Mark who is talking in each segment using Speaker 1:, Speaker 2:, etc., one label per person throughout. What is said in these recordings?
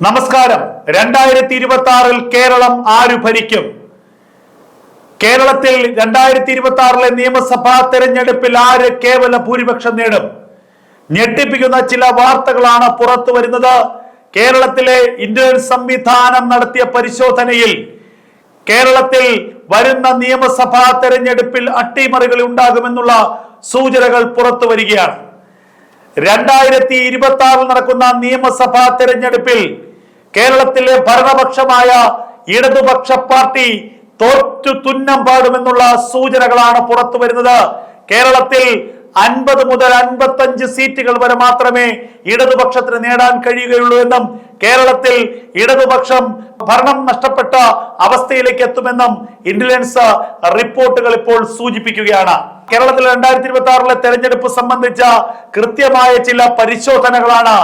Speaker 1: നമസ്കാരം. രണ്ടായിരത്തി ഇരുപത്തി ആറിൽ കേരളം ആര് ഭരിക്കും? കേരളത്തിൽ രണ്ടായിരത്തി ഇരുപത്തി ആറിലെ നിയമസഭാ തെരഞ്ഞെടുപ്പിൽ ആര് കേവല ഭൂരിപക്ഷം നേടും? ഞെട്ടിപ്പിക്കുന്ന ചില വാർത്തകളാണ് പുറത്തു വരുന്നത്. കേരളത്തിലെ ഇന്ത്യൻ സംവിധാനം നടത്തിയ പരിശോധനയിൽ കേരളത്തിൽ വരുന്ന നിയമസഭാ തെരഞ്ഞെടുപ്പിൽ അട്ടിമറികൾ ഉണ്ടാകുമെന്നുള്ള സൂചനകൾ പുറത്തു വരികയാണ്. രണ്ടായിരത്തി ഇരുപത്തി ആറിൽ നടക്കുന്ന നിയമസഭാ തെരഞ്ഞെടുപ്പിൽ കേരളത്തിലെ ഭരണപക്ഷമായ ഇടതുപക്ഷ പാർട്ടി തോറ്റു തുന്നം പാടുമെന്നുള്ള സൂചനകളാണ് പുറത്തു വരുന്നത്. കേരളത്തിൽ അൻപത് മുതൽ അൻപത്തഞ്ച് സീറ്റുകൾ വരെ മാത്രമേ ഇടതുപക്ഷത്തിന് നേടാൻ കഴിയുകയുള്ളൂ എന്നും കേരളത്തിൽ ഇടതുപക്ഷം ഭരണം നഷ്ടപ്പെട്ട അവസ്ഥയിലേക്ക് എത്തുമെന്നും ഇന്റലിജൻസ് റിപ്പോർട്ടുകൾ ഇപ്പോൾ സൂചിപ്പിക്കുകയാണ്. കേരളത്തിൽ രണ്ടായിരത്തി ഇരുപത്തി ആറിലെ തെരഞ്ഞെടുപ്പ് സംബന്ധിച്ച കൃത്യമായ ചില പരിശോധനകളാണ്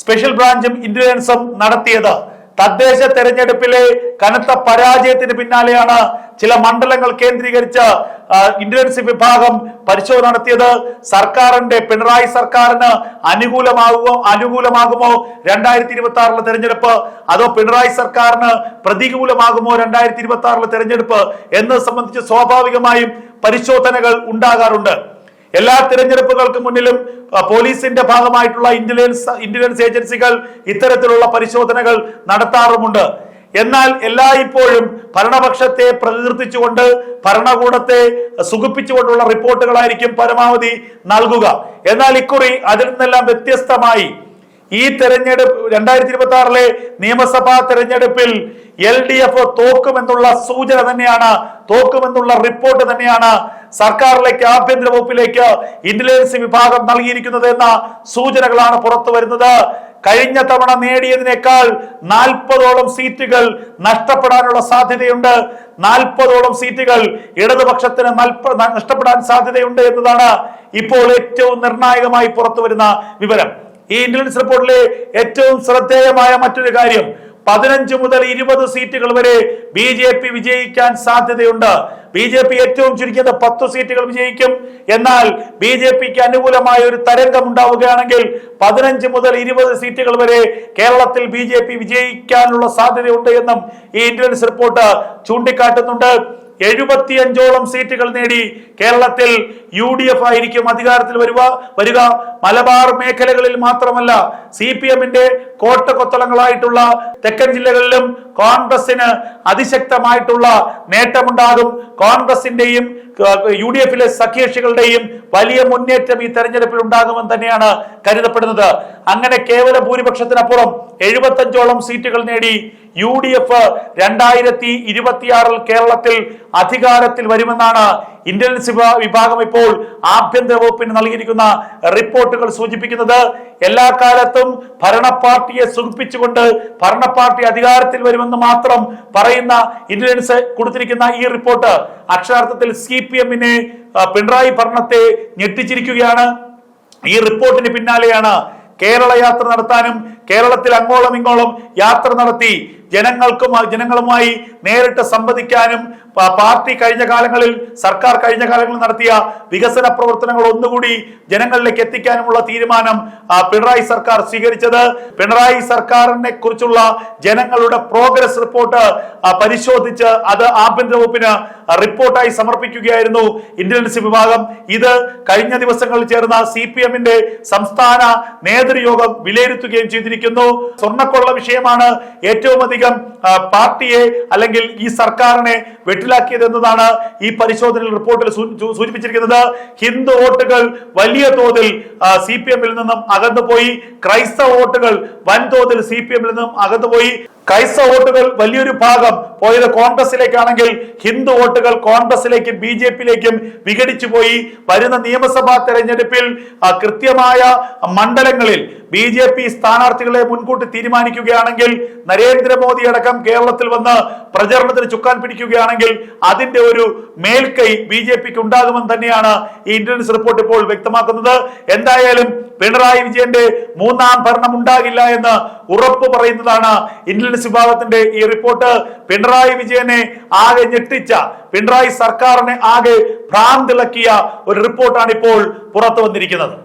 Speaker 1: സ്പെഷ്യൽ ബ്രാഞ്ചും ഇന്റലിജൻസും നടത്തിയത്. തദ്ദേശ തെരഞ്ഞെടുപ്പിലെ കനത്ത പരാജയത്തിന് പിന്നാലെയാണ് ചില മണ്ഡലങ്ങൾ കേന്ദ്രീകരിച്ച് ഇന്റലിജൻസ് വിഭാഗം പരിശോധന നടത്തിയത്. സർക്കാരിന്റെ പിണറായി സർക്കാരിന് അനുകൂലമാകുമോ അനുകൂലമാകുമോ രണ്ടായിരത്തി ഇരുപത്തി ആറിലെ തെരഞ്ഞെടുപ്പ്? അതോ പിണറായി സർക്കാരിന് പ്രതികൂലമാകുമോ രണ്ടായിരത്തി ഇരുപത്തി ആറിലെ തെരഞ്ഞെടുപ്പ്? എന്നത് സംബന്ധിച്ച് സ്വാഭാവികമായും പരിശോധനകൾ ഉണ്ടാകാറുണ്ട്. എല്ലാ തിരഞ്ഞെടുപ്പുകൾക്ക് മുന്നിലും പോലീസിന്റെ ഭാഗമായിട്ടുള്ള ഇന്റലിജൻസ് ഇന്റലിജൻസ് ഏജൻസികൾ ഇത്തരത്തിലുള്ള പരിശോധനകൾ നടത്താറുമുണ്ട്. എന്നാൽ എല്ലായ്പ്പോഴും ഭരണപക്ഷത്തെ പ്രകീർത്തിച്ചുകൊണ്ട് ഭരണകൂടത്തെ സുഖിപ്പിച്ചുകൊണ്ടുള്ള റിപ്പോർട്ടുകളായിരിക്കും പരമാവധി നൽകുക. എന്നാൽ ഇക്കുറി അതിൽ നിന്നെല്ലാം വ്യത്യസ്തമായി ഈ തെരഞ്ഞെടുപ്പ് രണ്ടായിരത്തി ഇരുപത്തി ആറിലെ നിയമസഭാ തെരഞ്ഞെടുപ്പിൽ എൽ ഡി എഫ് തോക്കുമെന്നുള്ള സൂചന തന്നെയാണ് തോക്കുമെന്നുള്ള റിപ്പോർട്ട് തന്നെയാണ് സർക്കാരിലേക്ക് ആഭ്യന്തര വകുപ്പിലേക്ക് ഇന്റലിജൻസ് വിഭാഗം നൽകിയിരിക്കുന്നത് എന്ന സൂചനകളാണ് പുറത്തു വരുന്നത്. കഴിഞ്ഞ തവണ നേടിയതിനേക്കാൾ നാൽപ്പതോളം സീറ്റുകൾ നഷ്ടപ്പെടാനുള്ള സാധ്യതയുണ്ട്. നാൽപ്പതോളം സീറ്റുകൾ ഇടതുപക്ഷത്തിന് നഷ്ടപ്പെടാൻ സാധ്യതയുണ്ട് എന്നതാണ് ഇപ്പോൾ ഏറ്റവും നിർണായകമായി പുറത്തു വരുന്ന വിവരം. ഈ ഇന്റലിജൻസ് റിപ്പോർട്ടിലെ ഏറ്റവും ശ്രദ്ധേയമായ മറ്റൊരു കാര്യം പതിനഞ്ച് മുതൽ ഇരുപത് സീറ്റുകൾ വരെ ബി ജെ പി വിജയിക്കാൻ സാധ്യതയുണ്ട്. ബി ജെ പി ഏറ്റവും ചുരുക്കിയത് പത്ത് സീറ്റുകൾ വിജയിക്കും. എന്നാൽ ബി ജെ പിക്ക് അനുകൂലമായ ഒരു തരംഗം ഉണ്ടാവുകയാണെങ്കിൽ പതിനഞ്ച് മുതൽ ഇരുപത് സീറ്റുകൾ വരെ കേരളത്തിൽ ബി ജെ പി വിജയിക്കാനുള്ള സാധ്യതയുണ്ട് എന്നും ഈ ഇന്റലിജൻസ് റിപ്പോർട്ട് ചൂണ്ടിക്കാട്ടുന്നുണ്ട്. എഴുപത്തിയഞ്ചോളം സീറ്റുകൾ നേടി കേരളത്തിൽ യു ഡി എഫ് ആയിരിക്കും അധികാരത്തിൽ വരുക വരിക. മലബാർ മേഖലകളിൽ മാത്രമല്ല സി പി എമ്മിന്റെ കോട്ടകൊത്തളങ്ങളായിട്ടുള്ള തെക്കൻ ജില്ലകളിലും കോൺഗ്രസിന് അതിശക്തമായിട്ടുള്ള നേട്ടമുണ്ടാകും. കോൺഗ്രസിന്റെയും യു ഡി എഫിലെ സഖ്യകക്ഷികളുടെയും വലിയ മുന്നേറ്റം ഈ തെരഞ്ഞെടുപ്പിൽ ഉണ്ടാകുമെന്ന് തന്നെയാണ് കരുതപ്പെടുന്നത്. അങ്ങനെ കേവല ഭൂരിപക്ഷത്തിനപ്പുറം എഴുപത്തഞ്ചോളം സീറ്റുകൾ നേടി യു ഡി എഫ് രണ്ടായിരത്തി ഇരുപത്തിയാറിൽ കേരളത്തിൽ അധികാരത്തിൽ വരുമെന്നാണ് ഇന്റലിജൻസ് വിഭാഗം ഇപ്പോൾ ആഭ്യന്തര വകുപ്പിന് നൽകിയിരിക്കുന്ന റിപ്പോർട്ടുകൾ സൂചിപ്പിക്കുന്നത് എല്ലാ കാലത്തും ഭരണ പാർട്ടിയെ സുഖിപ്പിച്ചുകൊണ്ട് ഭരണ പാർട്ടി അധികാരത്തിൽ വരുമെന്ന് മാത്രം പറയുന്ന ഇന്റലിജൻസ് കൊടുത്തിരിക്കുന്ന ഈ റിപ്പോർട്ട് അക്ഷരാർത്ഥത്തിൽ സി പി എമ്മിനെ പിണറായി ഭരണത്തെ ഞെട്ടിച്ചിരിക്കുകയാണ്. ഈ റിപ്പോർട്ടിന് പിന്നാലെയാണ് കേരള യാത്ര നടത്താനും കേരളത്തിൽ അങ്ങോളം ഇങ്ങോളം യാത്ര നടത്തി ജനങ്ങൾക്കും ജനങ്ങളുമായി നേരിട്ട് സംവദിക്കാനും പാർട്ടി കഴിഞ്ഞ കാലങ്ങളിൽ സർക്കാർ കഴിഞ്ഞ കാലങ്ങളിൽ നടത്തിയ വികസന പ്രവർത്തനങ്ങൾ ഒന്നുകൂടി ജനങ്ങളിലേക്ക് എത്തിക്കാനുമുള്ള തീരുമാനം പിണറായി സർക്കാർ സ്വീകരിച്ചത്. പിണറായി സർക്കാരിനെ കുറിച്ചുള്ള ജനങ്ങളുടെ പ്രോഗ്രസ് റിപ്പോർട്ട് പരിശോധിച്ച് അത് ആഭ്യന്തര വകുപ്പിന് റിപ്പോർട്ടായി സമർപ്പിക്കുകയായിരുന്നു ഇന്റലിജൻസ് വിഭാഗം. ഇത് കഴിഞ്ഞ ദിവസങ്ങളിൽ ചേർന്ന സി സംസ്ഥാന നേതൃയോഗം വിലയിരുത്തുകയും ചെയ്തിരിക്കുന്നു സ്വർണക്കൊള്ള വിഷയമാണ് ഏറ്റവും അധികം പാർട്ടിയെ അല്ലെങ്കിൽ ഈ സർക്കാരിനെ വെട്ടിലാക്കിയത് എന്നതാണ് ഈ പരിശോധനയിൽ റിപ്പോർട്ടിൽ സൂചിപ്പിച്ചിരിക്കുന്നത്. ഹിന്ദു വോട്ടുകൾ വലിയ തോതിൽ സി പി എമ്മിൽ നിന്നും അകന്നുപോയി. ക്രൈസ്തവ വോട്ടുകൾ വൻതോതിൽ സി പി എമ്മിൽ നിന്നും അകന്നുപോയി. ക്രൈസ്തവ വോട്ടുകൾ വലിയൊരു ഭാഗം പോയത് കോൺഗ്രസിലേക്കാണെങ്കിൽ ഹിന്ദു വോട്ടുകൾ കോൺഗ്രസിലേക്കും ബി ജെ പിയിലേക്കും വിഘടിച്ചു പോയി. വരുന്ന നിയമസഭാ തെരഞ്ഞെടുപ്പിൽ കൃത്യമായ മണ്ഡലങ്ങളിൽ ബി ജെ പി സ്ഥാനാർത്ഥികളെ മുൻകൂട്ടി തീരുമാനിക്കുകയാണെങ്കിൽ നരേന്ദ്രമോദി അടക്കം കേരളത്തിൽ വന്ന് പ്രചരണത്തിന് ചുക്കാൻ പിടിക്കുകയാണെങ്കിൽ അതിന്റെ ഒരു മേൽക്കൈ ബി ജെ പിക്ക് ഉണ്ടാകുമെന്ന് തന്നെയാണ് ഈ ഇന്റലിജൻസ് റിപ്പോർട്ട് ഇപ്പോൾ വ്യക്തമാക്കുന്നത്. എന്തായാലും പിണറായി വിജയന്റെ മൂന്നാം ഭരണം ഉണ്ടാകില്ല എന്ന് ഉറപ്പ് പറയുന്നതാണ് ഇന്റലിജൻസ് വിഭാഗത്തിന്റെ ഈ റിപ്പോർട്ട് പിണറായി വിജയനെ ആകെ ഞെട്ടിച്ച പിണറായി സർക്കാരിനെ ആകെ ഭ്രാന്തിളക്കിയ ഒരു റിപ്പോർട്ടാണ് ഇപ്പോൾ പുറത്തു വന്നിരിക്കുന്നത്.